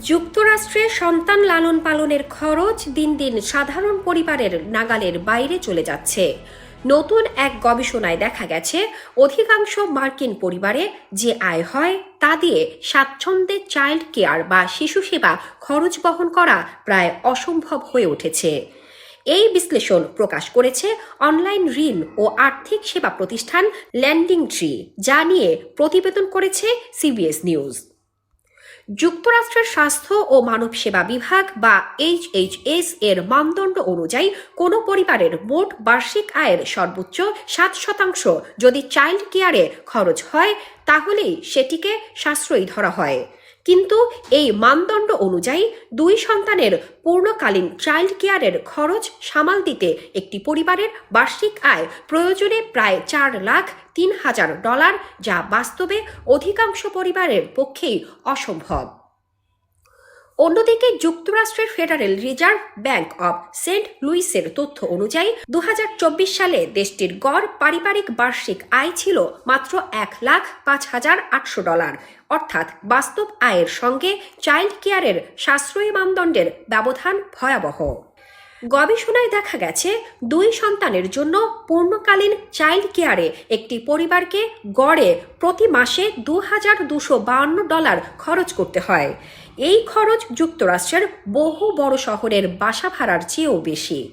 যুক্তরাষ্ট্রে সন্তান লালন পালনের খরচ দিন দিন সাধারণ পরিবারের নাগালের বাইরে চলে যাচ্ছে। নতুন এক গবেষণায় দেখা গেছে, অধিকাংশ মার্কিন পরিবারে যে আয় হয়, তা দিয়ে স্বাচ্ছন্দ্যে চাইল্ড কেয়ার বা শিশু সেবা খরচ বহন করা প্রায় অসম্ভব হয়ে উঠেছে। এই বিশ্লেষণ প্রকাশ করেছে অনলাইন ঋণ ও আর্থিক সেবা প্রতিষ্ঠান ল্যান্ডিং ট্রি, যা নিয়ে প্রতিবেদন করেছে সিবিএস নিউজ। যুক্তরাষ্ট্রের স্বাস্থ্য ও মানব সেবা বিভাগ বা এইচএইচএস এর মানদণ্ড অনুযায়ী কোনো পরিবারের মোট বার্ষিক আয়ের সর্বোচ্চ সাত শতাংশ যদি চাইল্ড কেয়ারে খরচ হয়, তাহলেই সেটিকে সাশ্রয়ী ধরা হয়। কিন্তু এই মানদণ্ড অনুযায়ী দুই সন্তানের পূর্ণকালীন চাইল্ড কেয়ারের খরচ সামাল দিতে একটি পরিবারের বার্ষিক আয় প্রয়োজনে প্রায় চার লাখ তিন হাজার ডলার, যা বাস্তবে অধিকাংশ পরিবারের পক্ষেই অসম্ভব। অন্যদিকে যুক্তরাষ্ট্রের federal reserve bank of saint লুইসের তথ্য অনুযায়ী দু হাজার চব্বিশ সালে দেশটির গড় পারিবারিক বার্ষিক আয় ছিল মাত্র এক লাখ পাঁচ হাজার আটশো ডলার। অর্থাৎ বাস্তব আয়ের সঙ্গে চাইল্ড কেয়ারের সাশ্রয়ী মানদণ্ডের ব্যবধান ভয়াবহ। গবেষণায় দেখা গেছে, দুই সন্তানের জন্য পূর্ণকালীন চাইল্ড কেয়ারে একটি পরিবারকে গড়ে প্রতি মাসে দু হাজার দুশো বাহান্ন ডলার খরচ করতে হয়। এই খরচ যুক্তরাষ্ট্রের বহু বড় শহরের বাসা ভাড়ার চেয়েও বেশি।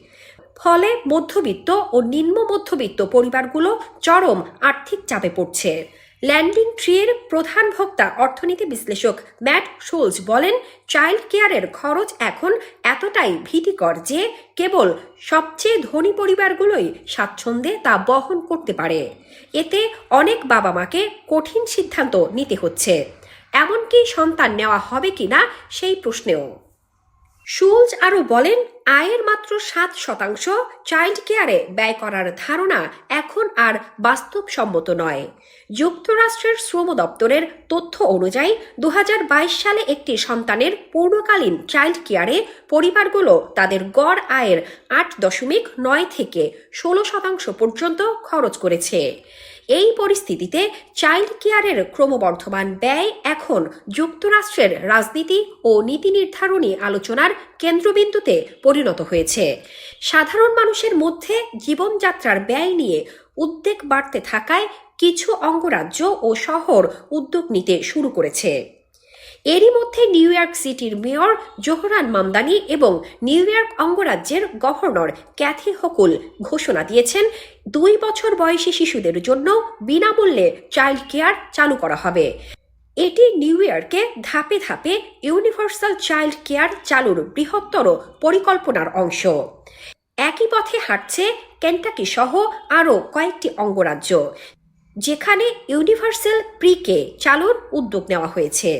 ফলে মধ্যবিত্ত ও নিম্ন মধ্যবিত্ত পরিবারগুলো চরম আর্থিক চাপে পড়ছে। ল্যান্ডিং ট্রিয়ের প্রধান ভোক্তা, অর্থনীতি বিশ্লেষক ম্যাট শোলস বলেন, চাইল্ড কেয়ারের খরচ এখন এতটাই ভীতিকর যে কেবল সবচেয়ে ধনী পরিবারগুলোই স্বাচ্ছন্দ্যে তা বহন করতে পারে। এতে অনেক বাবা মাকে কঠিন সিদ্ধান্ত নিতে হচ্ছে। এমনকি সন্তান নেওয়া হবে কিনা সেই প্রশ্নেও। শুলজ আরও বলেন, আয়ের মাত্র সাত শতাংশ চাইল্ড কেয়ারে ব্যয় করার ধারণা এখন আর বাস্তবসম্মত নয়। যুক্তরাষ্ট্রের শ্রম দপ্তরের তথ্য অনুযায়ী দু হাজার বাইশ সালে একটি সন্তানের পূর্ণকালীন চাইল্ড কেয়ারে পরিবারগুলো তাদের গড় আয়ের আট দশমিক নয় থেকে ষোলো শতাংশ পর্যন্ত খরচ করেছে। এই পরিস্থিতিতে চাইল্ড কেয়ারের ক্রমবর্ধমান ব্যয় এখন যুক্তরাষ্ট্রের রাজনীতি ও নীতি নির্ধারণী আলোচনার কেন্দ্রবিন্দুতে পরিণত হয়েছে। সাধারণ মানুষের মধ্যে জীবনযাত্রার ব্যয় নিয়ে উদ্বেগ বাড়তে থাকায় কিছু অঙ্গরাজ্য ও শহর উদ্যোগ নিতে শুরু করেছে। এরই মধ্যে নিউ ইয়র্ক সিটির মেয়র জোহরান মামদানি এবং নিউ ইয়র্ক অঙ্গরাজ্যের গভর্নর ক্যাথি হকুল ঘোষণা দিয়েছেন, দুই বছর বয়সী শিশুদের জন্য বিনামূল্যে চাইল্ড কেয়ার চালু করা হবে। এটি নিউ ইয়র্কে ধাপে ধাপে ইউনিভার্সাল চাইল্ড কেয়ার চালুর বৃহত্তর পরিকল্পনার অংশ। একই পথে হাঁটছে কেন্টাকি সহ আরও কয়েকটি অঙ্গরাজ্য, যেখানে ইউনিভার্সাল প্রিকে চালুর উদ্যোগ নেওয়া হয়েছে।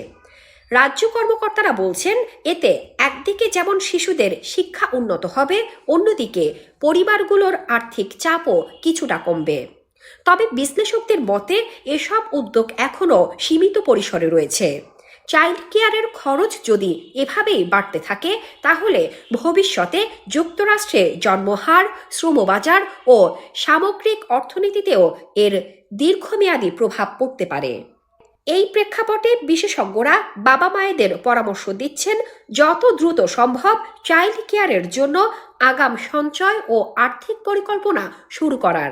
রাজ্য কর্মকর্তারা বলছেন, এতে একদিকে যেমন শিশুদের শিক্ষা উন্নত হবে, অন্যদিকে পরিবারগুলোর আর্থিক চাপও কিছুটা কমবে। তবে বিশ্লেষকদের মতে, এসব উদ্যোগ এখনও সীমিত পরিসরে রয়েছে। চাইল্ড কেয়ারের খরচ যদি এভাবেই বাড়তে থাকে, তাহলে ভবিষ্যতে যুক্তরাষ্ট্রে জন্মহার, শ্রমবাজার ও সামগ্রিক অর্থনীতিতেও এর দীর্ঘমেয়াদী প্রভাব পড়তে পারে। এই প্রেক্ষাপটে বিশেষজ্ঞরা বাবা মায়েদের পরামর্শ দিচ্ছেন, যত দ্রুত সম্ভব চাইল্ড কেয়ারের জন্য আগাম সঞ্চয় ও আর্থিক পরিকল্পনা শুরু করার।